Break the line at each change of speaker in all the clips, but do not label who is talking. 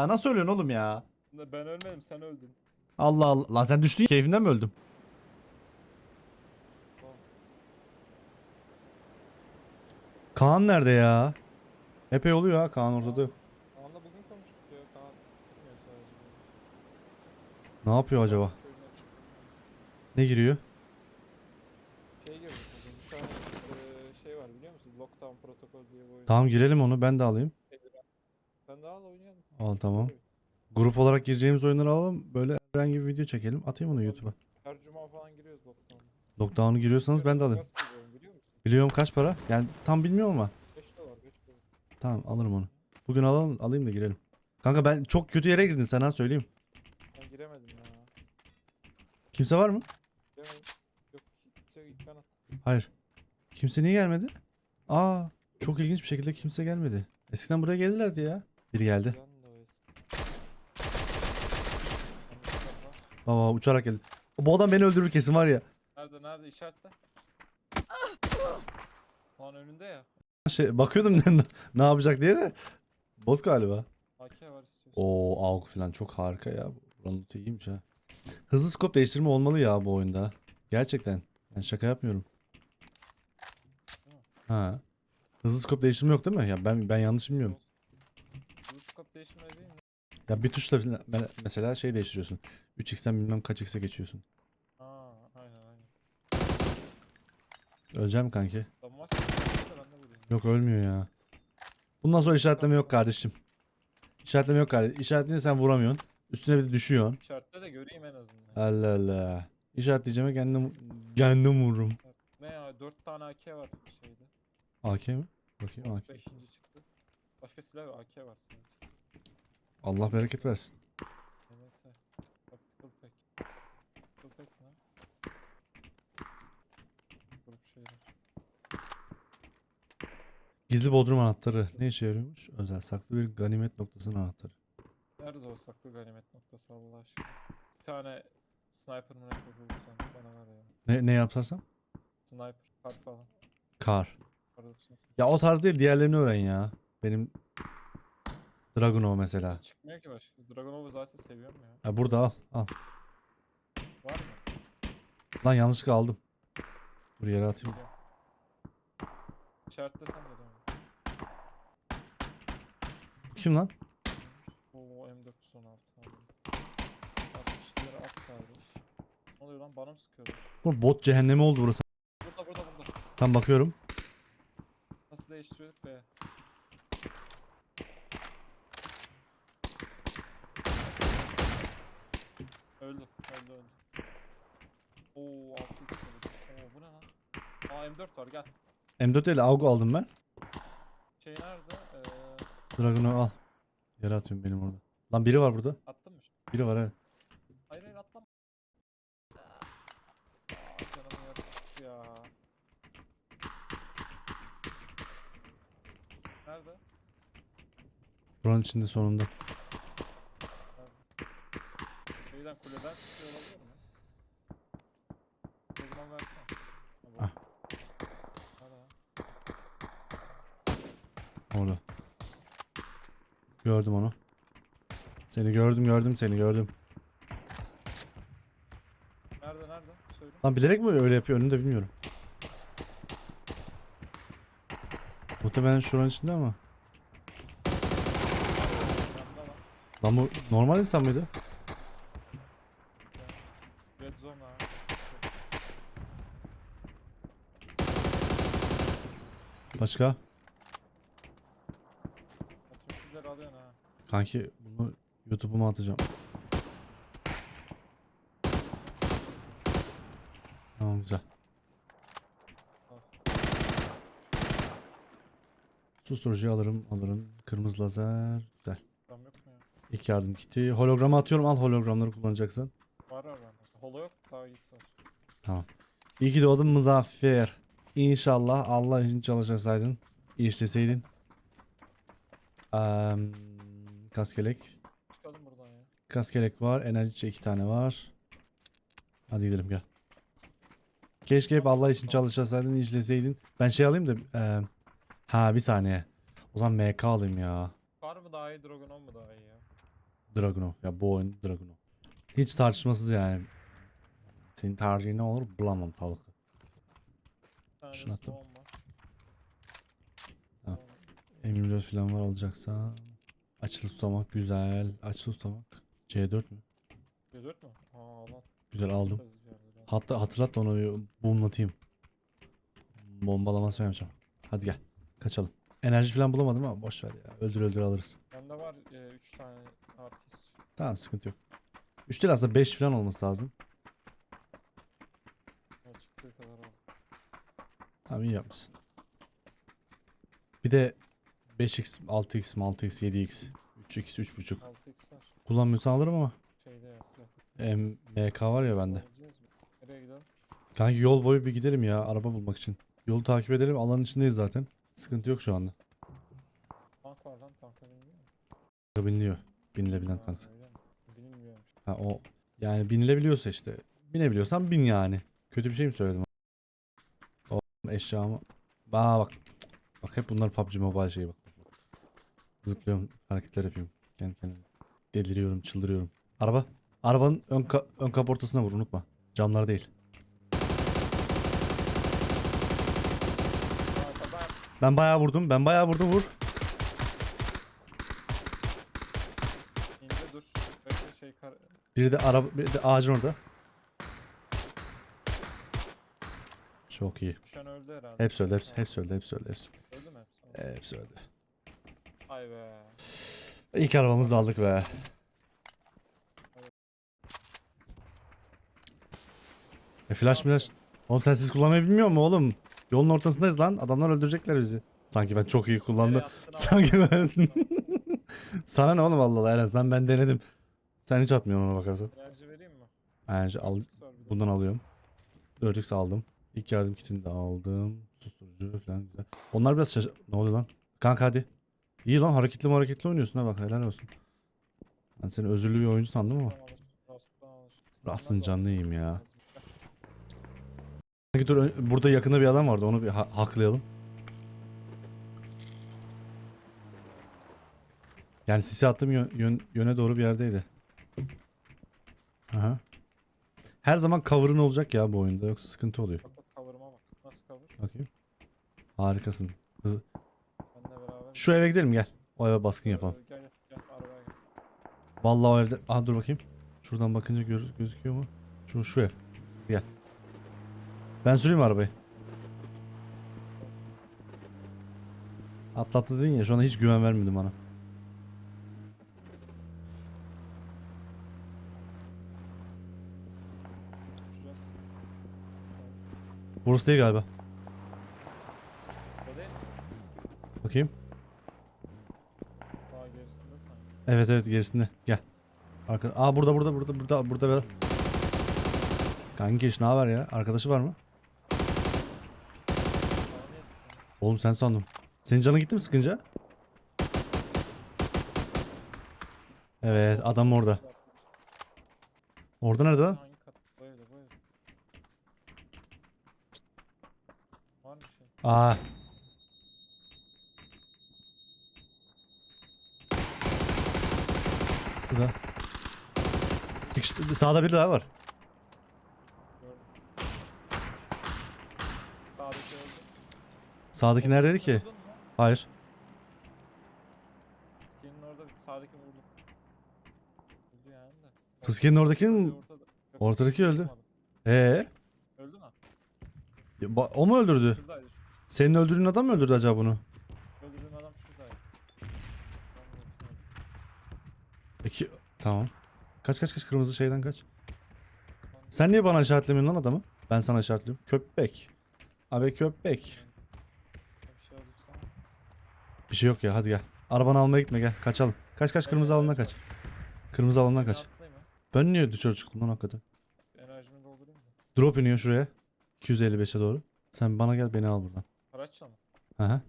Ha, nasıl ölüyorsun oğlum ya?
Ben ölmedim sen öldün.
Allah Allah. Lan sen düştün keyfinden mi öldüm? Kaan nerede ya? Epey oluyor ha Kaan ortada yok.
Kaan'la bugün konuştuk ya. Kaan bilmiyor sadece.
Ne yapıyor acaba?
Köyün açık.
Ne giriyor?
Şey bugün. Bir tane eee, şey var biliyor musun? Lockdown Protocol diye bir oyun.
Tamam girelim onu ben de alayım.
Sen de al oynayalım.
Al tamam. Grup olarak gireceğimiz oyunları alalım. Böyle herhangi bir video çekelim. Atayım onu YouTube'a.
Her cuma falan giriyoruz Lockdown'a.
Lockdown'u giriyorsanız ben de alayım. Biliyorum kaç para? Yani tam bilmiyorum ama.
5 dolar 5 dolar.
Tamam alırım onu. Bugün alalım, alayım da girelim. Kanka ben çok kötü yere girdin sen ha söyleyeyim.
Ben giremedim ya.
Kimse var mı?
Giremedim. Yok kimse ilk ben attım.
Hayır. Kimse niye gelmedi? Aa çok ilginç bir şekilde kimse gelmedi. Eskiden buraya gelirlerdi ya. Biri geldi.
Ben de o eski.
Baba uçarak geldi. Bu adam beni öldürür kesin var ya.
Nerede nerede işaretle? Lan önünde ya.
Şey, bakıyordum ne, ne yapacak diye de. Bot galiba.
AK var istiyorsan.
Oo AUG falan çok harika ya. Buranın lootu iyiymiş ha. Hızlı scope değiştirme olmalı ya bu oyunda. Gerçekten. Ben şaka yapmıyorum. Ha. Hızlı scope değiştirme yok değil mi? Ya ben ben yanlış bilmiyorum.
Bu scope değişimi değil mi?
Ya bir tuşla me- mesela şey değiştiriyorsun. 3x'ten bilmem kaç x'e geçiyorsun.
Aa aynen aynen.
Öleceğim kanki.
Lan maç da ben de vurayım.
Yok ölmüyor ya. Bundan sonra işaretleme yok kardeşim. İşaretleme yok kardeşim. İşaretleyince sen vuramıyorsun. Üstüne bir de düşüyorsun.
İşaretle de göreyim en azından.
Allah Allah. İşaretleyeceğime kendim kendim vururum.
Ne ya 4 tane AK var şeyde.
AK mi? Bakayım AK.
5. çıktı. Başka silah yok AK var sadece.
Allah bereket versin.
Evet evet. Tactical pack. Tactical pack ne? Grup şeyler.
Gizli bodrum anahtarı. Ne işe yarıyormuş? Özel saklı bir ganimet noktasının anahtarı.
Nerede o saklı ganimet noktası Allah aşkına? Bir tane sniper mı bulursan bana ver ya.
Ne, ne yaparsam?
Sniper, kart falan.
Kar.
Kar 98.
Ya o tarz değil diğerlerini öğren ya. Benim Dragunov mesela.
Çıkmıyor ki başka. Dragonov'u zaten seviyorum ya.
Ha burada al. Al.
Var mı?
Lan yanlışlıkla aldım. Dur yere atayım.
Geliyorum. İşaretlesem de devam.
Kim lan?
Oo M416 aldım. 60 lira at kardeş. Ne oluyor lan bana mı sıkıyorlar?
Bu bot cehennemi oldu burası.
Burada burada burada.
Tam bakıyorum.
Nasıl değiştiriyorduk be? Öldü, öldü. Oo 6 x Oo bu ne lan? Aa M4 var gel.
M4 ile AUG aldım ben.
Şey nerede? Ee,
Dragunov al. Yere atıyorum benim orada. Lan biri var burada.
attın mı?
Biri var evet.
Hayır hayır atlama. Aa canımın yarısı gitti ya. Nerede?
Buranın içinde sonunda.
Şeyden kuleden sıkıyor olabilir mi? Telegram versene.
Ah.
Nerede?
Orada. Gördüm onu. Seni gördüm gördüm seni gördüm.
Nerede nerede? Söyle.
Lan bilerek mi öyle yapıyor önünde bilmiyorum. Muhtemelen şuranın içinde ama.
Yanında lan.
Lan bu normal insan mıydı? Başka?
Otomatikleri alıyorsun ha.
Kanki bunu YouTube'uma atacağım. Tamam güzel. Susturucuyu alırım alırım. Kırmızı lazer. Güzel.
Tam yok mu ya?
İlk yardım kiti. Hologramı atıyorum. Al hologramları kullanacaksın.
Var var bende. Holo yok. Daha iyisi var.
Tamam. İyi ki doğdun Muzaffer. İnşallah Allah için çalışasaydın. işleseydin. Eee kaskelek.
Çıkalım buradan ya.
Kaskelek var. Enerji iki tane var. Hadi gidelim gel. Keşke hep Allah için çalışasaydın, işleseydin. Ben şey alayım da eee, ha bir saniye. O zaman MK alayım ya.
Var mı daha iyi Dragonov mu daha iyi ya?
Dragunov. Ya bu oyun Dragunov. Hiç tartışmasız yani. Senin tercihin ne olur bulamam tavuk.
Tane
Şunu attım.
smoke var.
Ha.
Tamam.
M24 falan var alacaksa. Açılı tutamak güzel. Açılı tutamak. C4 mü?
C4 mü? Aa Allah.
Güzel aldım.
Bir.
Hatta hatırlat da onu bir boomlatayım. Bombalamasyon yapacağım. Hadi gel. Kaçalım. Enerji falan bulamadım ama boş ver ya. Öldür öldür alırız.
Bende var 3 tane herkes.
Tamam sıkıntı yok. 3 değil aslında 5 falan olması lazım.
Çıktığı kadar al.
Tamam iyi yapmışsın. Bir de 5x, 6x, 6x, 7x, 3x, 3.5.
6x var.
Kullanmıyorsan alırım ama.
Şeyde ya silah.
M- MK var ya bende.
Alacağız mı? Nereye gidelim?
Kanki yol boyu bir gidelim ya araba bulmak için. Yolu takip edelim. Alanın içindeyiz zaten. Sıkıntı yok şu anda.
Tank var lan tanka binmiyor mu?
Biniliyor. Binilebilen
Ha,
tank.
öyle mi? Binilmiyormuş.
Ha o yani binilebiliyorsa işte. Binebiliyorsan bin yani. Kötü bir şey mi söyledim? Eşyamı. Aa bak. Bak hep bunlar PUBG Mobile şeyi bak. Zıplıyorum, hareketler yapıyorum. Kendi kendime. Deliriyorum, çıldırıyorum. Araba. Arabanın ön, ka- ön kaportasına vur unutma. Camlar değil. Ben bayağı vurdum. Ben bayağı vurdum vur.
Şey.
Biri de araba, biri de ağacın orada. Çok iyi.
Düşen öldü herhalde.
Hepsi öldü, hepsi, hepsi öldü, hepsi öldü, hepsi.
Öldü mü hepsi?
Hepsi öldü.
Ay be.
İlk arabamızı da aldık be. E flash flash. Oğlum sen siz kullanmayı bilmiyor mu oğlum? Yolun ortasındayız lan. Adamlar öldürecekler bizi. Sanki ben çok iyi kullandım. Sanki ben... Sana ne oğlum Allah Allah Eren sen ben denedim. Sen hiç atmıyorsun ona bakarsan.
Enerji vereyim mi?
Bence al, bundan alıyorum. 4x aldım. İlk yardım kitini de aldım. Susturucu falan güzel. Onlar biraz şaş... Ne oluyor lan? Kanka hadi. İyi lan hareketli hareketli oynuyorsun ha bak helal olsun. Ben seni özürlü bir oyuncu sandım ama. Rastın
Standart
canlı
alır.
yiyeyim ya. Dur burada yakında bir adam vardı onu bir ha- haklayalım. Yani sisi attığım yön- yön- yöne doğru bir yerdeydi. Aha. Her zaman cover'ın olacak ya bu oyunda yoksa sıkıntı oluyor.
Bak bak cover'ıma bak. Nasıl cover?
Bakayım. Harikasın.
Benle beraber.
Şu eve gidelim gel. O eve baskın yapalım.
Gel gel gel arabaya gel.
Vallahi o evde... Aa dur bakayım. Şuradan bakınca gör- gözüküyor mu? Şu, şu ev. Gel. Ben süreyim arabayı. Atlattı dedin ya şu anda hiç güven vermedim bana.
Uçacağız.
Burası değil galiba.
O değil mi?
Bakayım.
Daha gerisinde sanki.
Evet evet gerisinde. Gel. Arka... Aa burada burada burada burada burada. Kanki ne haber ya? Arkadaşı var mı? Oğlum sen sandım. Senin canın gitti mi sıkınca? Evet adam orada. Orada nerede lan?
Hangi kat? Bu evde bu evde. Var mı bir şey?
Aa. Bir kişi- sağda biri daha var.
Sağdaki öldü.
Sağdaki neredeydi ki?
Vurdun mu?
Hayır.
Skinin orada bir sağdaki vurdum. Öldü yani de.
Fıskiye'nin oradakinin mi?
Ortada. Yok,
Ortadaki öldü.
vurmadım.
Ee,
Öldü mü?
ba- o mu öldürdü?
Şuradaydı şu.
Senin öldürdüğün adam mı öldürdü acaba bunu?
Öldürdüğün adam şuradaydı. Ben de unutmadım.
Peki tamam. Kaç kaç kaç kırmızı şeyden kaç. Sen niye bana işaretlemiyorsun lan adamı? Ben sana işaretliyorum. Köpek. Abi köpek.
Bir şey
yok ya hadi gel. Arabanı almaya gitme gel. Kaçalım. Kaç kaç kırmızı alandan kaç. Kırmızı alandan kaç. Ben niye dışarı çıktım lan hakikaten?
Enerjimi doldurayım mı?
Drop iniyor şuraya. 255'e doğru. Sen bana gel beni al buradan.
Araçla mı?
Aha.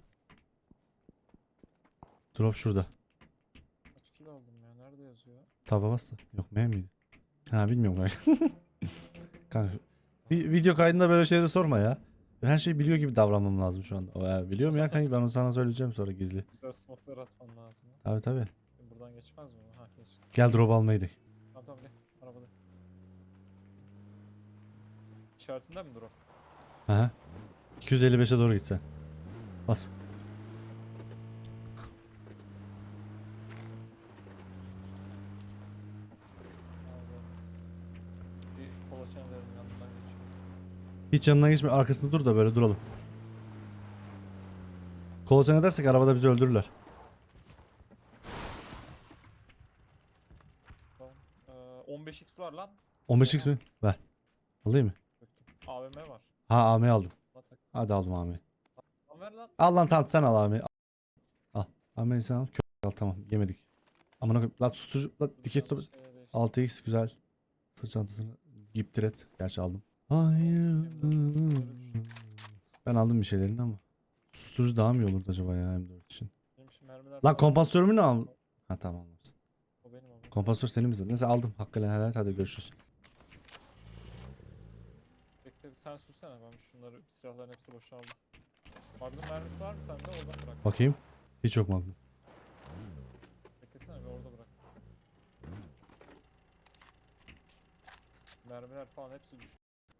Drop şurada.
Kaç kilo aldım ya? Nerede yazıyor?
Taba bastı. Yok M miydi? Ha bilmiyorum kanka. kanka. Bir video kaydında böyle şeyleri sorma ya. Ben Her şeyi biliyor gibi davranmam lazım şu anda. Ya, biliyorum ya kanka ben onu sana söyleyeceğim sonra gizli.
Güzel smoke'lar atman lazım.
Tabi tabi.
Burada Buradan geçmez mi? Ha geçti.
Gel drop gidelim.
Tamam tamam gel. Arabada. İşaretinde mi drop?
Aha. 255'e doğru gitsen. Bas.
Abi. Yanından geçiyor.
Hiç yanına geçme. Arkasında dur da böyle duralım. Kolaçan edersek arabada bizi öldürürler.
Tamam. Ee, 15x var lan.
15x mi? Ver. Alayım mı?
AVM var.
Ha AM'yi aldım. Hadi aldım.
Lan ver lan.
Al lan tamam sen al AM'yi. Al. AM'yi sen al. Kö al tamam. Yemedik. Amına koyayım. Lan susturucu. Lan diket
değişti.
6x güzel. Sırt çantasını. Giptiret. Gerçi aldım. Hayır. Ben aldım bir şeylerini ama. Susturucu daha mı iyi olurdu acaba ya M4 için?
Benim şimdi mermiler
Lan kompansatörümü ne al? Ha tamam.
O benim abi.
Kompansatör senin mi? Neyse aldım. Hakkıyla helal. Hadi görüşürüz.
Bekle bir sen sürsene ben şunları silahların hepsi boşaldı. Magnum mermisi var mı sende? Orada bırak.
Bakayım. Hiç yok mu?
Beklesene bir orada bırak. Mermiler falan hepsi düştü.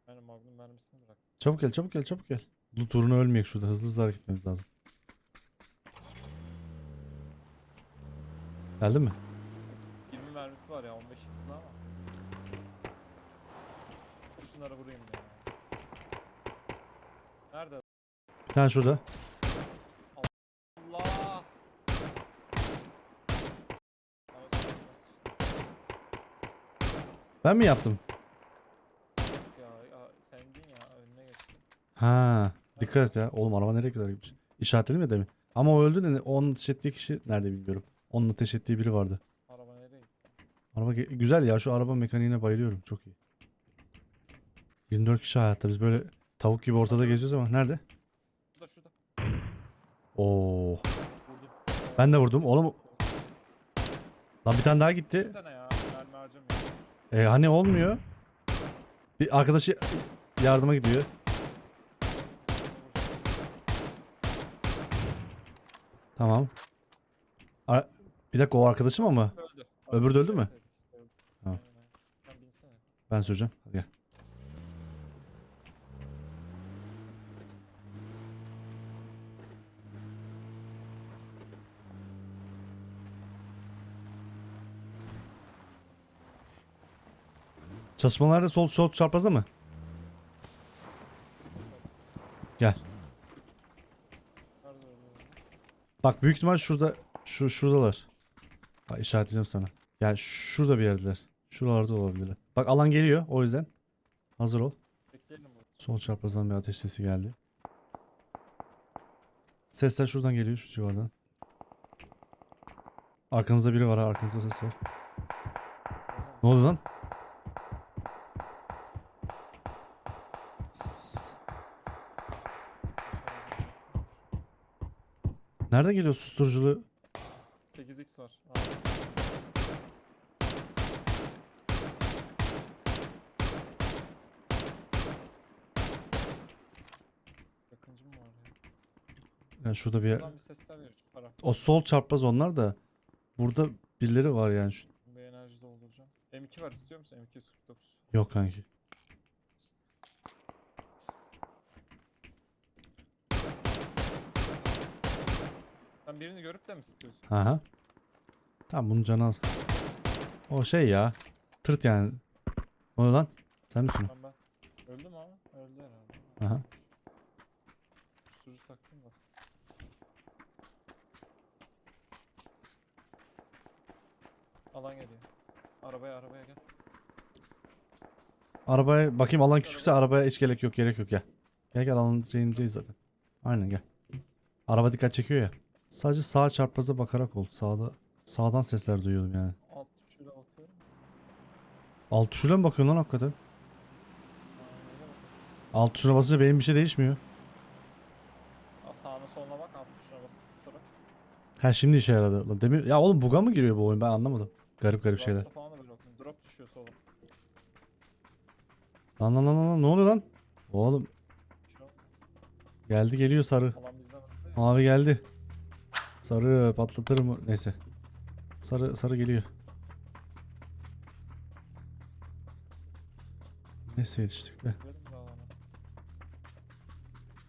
Yani Magnum mermisini bırak.
Çabuk gel çabuk gel çabuk gel. Bu turunu ölmeyek şurada. Hızlı hızlı hareket etmemiz lazım. Geldin mi?
20 mermisi var ya 15 x'li ama. Şunları vurayım ya. Nerede?
Bir tane şurada.
Allah!
Ben mi yaptım?
işte- Ya, ya sendin ya önüne geçtin.
Ha. Dikkat et ya. Oğlum araba nereye kadar gitmiş? İşaretledim ya demin. Ama o öldü de onun ateş ettiği kişi nerede bilmiyorum. Onun ateş ettiği biri vardı.
Araba nereye gitti?
Araba güzel ya şu araba mekaniğine bayılıyorum. Çok iyi. 24 kişi hayatta. Biz böyle tavuk gibi ortada geziyoruz ama nerede?
Şurada şurada.
Oo.
Vurdum.
Ben de vurdum. Oğlum lan bir tane daha gitti.
Gitsene ya. Harcamıyorum.
E hani olmuyor. Bir arkadaşı yardıma gidiyor. Tamam. Ara- bir dakika o arkadaşım ama.
Öldü.
Öbürü de öldü mü?
Evet, evet, ikisi de öldü.
Tamam.
Aynen, aynen. Sen binsene.
Ben süreceğim. Hadi gel. Çalışmalarda sol sol çarpazda mı? Gel.
Nerede öldü?
Bak büyük ihtimal şurada şu şuradalar. Bak işaretleyeceğim sana. Yani şurada bir yerdeler. Şuralarda olabilirler. Bak alan geliyor o yüzden. Hazır ol. Sol çaprazdan bir ateş sesi geldi. Sesler şuradan geliyor şu civardan. Arkamızda biri var ha arkamızda ses var. Ne oldu lan? Nereden geliyor susturuculu?
8x var. Abi. Yakıncı mı var ya?
Yani şurada bir yer.
Buradan bir sesler geliyor şu taraf.
O sol çarpaz onlar da. Burada birileri var yani. Şu...
Bir enerji dolduracağım. M2 var istiyor musun? M249.
Yok kanki.
Sen birini görüp de mi sıkıyorsun?
Aha. Tamam bunun canı az. O şey ya. Tırt yani. O lan? Sen misin?
Ben ben. Öldü mü ama? Öldü herhalde.
Aha.
Susturucu taktım da. Alan geliyor. Arabaya arabaya gel.
Arabaya bakayım alan küçükse arabaya hiç gerek yok gerek yok gel. Gel gel alanın şeyindeyiz zaten. Aynen gel. Araba dikkat çekiyor ya. Sadece sağ çarpaza bakarak ol. Sağda sağdan sesler duyuyorum yani.
Alt tuşuyla bakıyorum.
Alt tuşuna mı bakıyorsun lan hakikaten? Alt tuşuna basınca benim bir şey değişmiyor.
Aa, sağına soluna bak alt tuşuna basıp tutarak.
Ha şimdi işe yaradı. Lan demin ya oğlum buga mı giriyor bu oyun ben anlamadım. Garip garip şeyler.
Rasta falan da böyle. Drop düşüyor sola.
Lan lan lan lan lan, ne oluyor lan? Oğlum
Şu an
geldi geliyor sarı.
alan bizden değil.
Mavi geldi. Sarı patlatır mı? Neyse. Sarı sarı geliyor. Neyse yetiştik de.
Gidelim.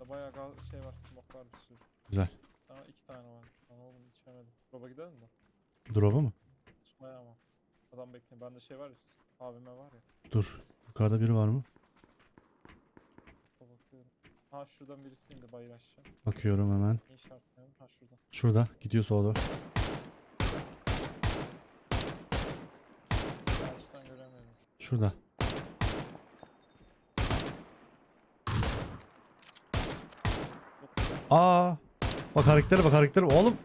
Burada bayağı gal- şey var, smoke var bir sürü.
Güzel.
Aa iki tane varmış. Lan oğlum içemedim. Drop'a gidelim mi?
Drop'a mı?
Tutmaya ama. Adam bekleyin. Bende şey var ya. AVM var ya.
Dur. Yukarıda biri var mı?
Ha şuradan birisi indi bayır aşağı.
Bakıyorum hemen.
İyi işaretleyelim. Ha şuradan.
Şurada. Gidiyor sola doğru.
Ağaçtan göremiyorum.
Şurada. Aa! Bak hareketlere bak hareketlere. Oğlum.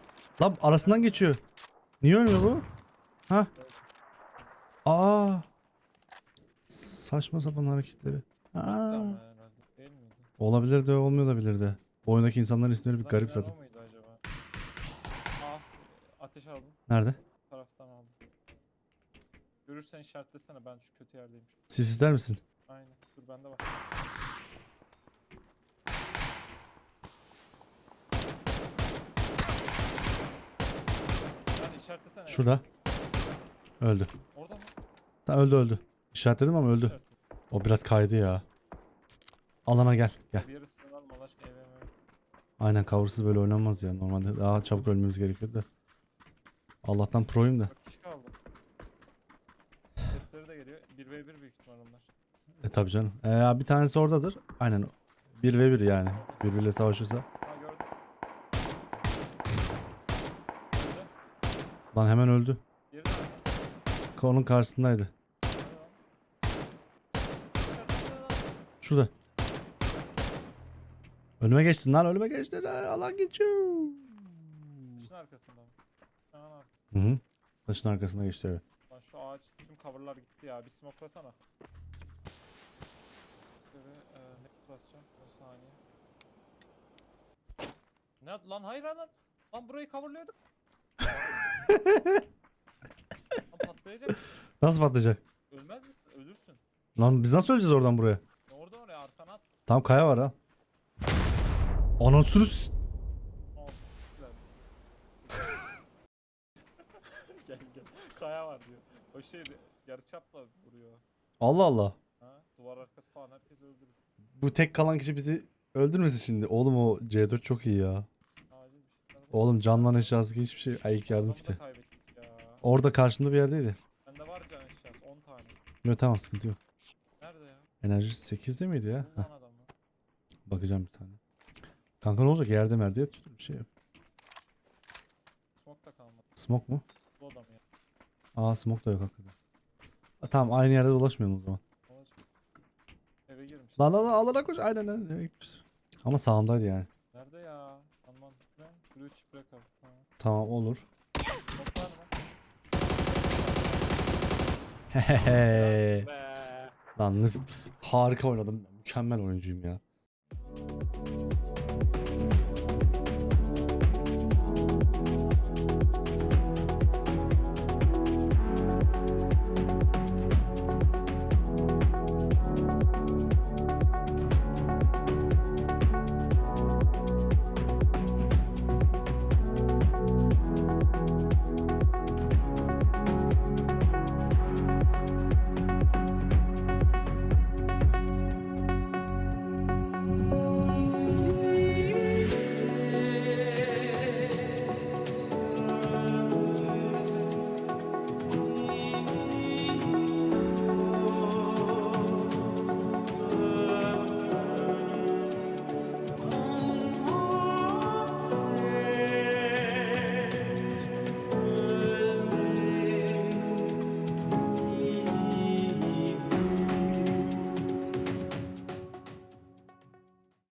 Lan arasından geçiyor. Niye ölmüyor bu? Ha? Aa! Saçma sapan hareketleri. Aa.
miydi?
Olabilir de olmuyor da bilir de. Bu oyundaki insanların isimleri bir
Lan
garip zaten.
acaba? Aa ateş aldım.
Nerede?
Taraftan aldım. Görürsen işaretlesene ben şu kötü yerdeyim.
Siz ister misin?
Aynen. Dur bende var. Hadi işaretlesene. ya.
Şurada. Öldü.
Orada mı?
Tamam öldü öldü. İşaretledim ama öldü.
İşaretle.
O biraz kaydı ya. Alana gel. Gel.
Bir yere sığınalım Allah aşkına eve eve.
Aynen cover'sız böyle oynanmaz ya. Normalde daha çabuk ölmemiz gerekiyor da. Allah'tan pro'yum da.
Dört kişi kaldı. Sesleri de geliyor. 1v1 büyük ihtimal onlar.
E tabi canım. E, ya bir tanesi oradadır. Aynen. 1 ve 1 yani. Birbiriyle savaşırsa.
Ha gördüm. Öldü.
Lan hemen öldü. Onun karşısındaydı. Şurada. Önüme geçtin lan önüme geçtin. Alan geçiyor.
Kışın arkasında mı? Aha.
Hı hı. Taşın arkasına geçti evet.
Lan şu ağaç tüm coverlar gitti ya. Bir smoklasana. Şöyle e, nakit basacağım. O saniye. Ne lan hayır lan. Lan burayı coverlıyorduk. lan patlayacak.
Nasıl patlayacak?
Ölmez misin? Ölürsün.
Lan biz nasıl öleceğiz oradan buraya?
Oradan oraya arkana at.
Tam kaya var ha.
Siktiler. gel gel. Kaya var diyor. O şey yarıçapla vuruyor.
Allah Allah.
Ha? Duvar arkası falan herkes öldürür.
Bu tek kalan kişi bizi öldürmesin şimdi. Oğlum o C4 çok iyi ya.
Şey.
Oğlum canman eşyası ki hiçbir şey. Ay ilk yardım kiti. Orada karşımda bir yerdeydi.
Bende var can eşyası 10 tane.
Yok tamam sıkıntı yok.
Nerede ya?
Enerji 8'de miydi ya? Heh, bakacağım bir tane. Kanka ne olacak yerde merde yatıyor bir şey.
Smoke da kalmadı.
Smoke mu?
Bu adam ya.
Aa smoke da yok hakikaten. Ha, tamam aynı yerde dolaşmayalım o zaman.
Olacak? Eve girmiş.
Lan lan lan alana koş aynen aynen eve gitmiş. Ama sağımdaydı yani.
Nerede ya? Aman ne? Blue chip breakout. Tamam.
Tamam olur.
Smoke var mı?
Hehehe.
Be.
Lan nasıl- harika oynadım. Mükemmel oyuncuyum ya.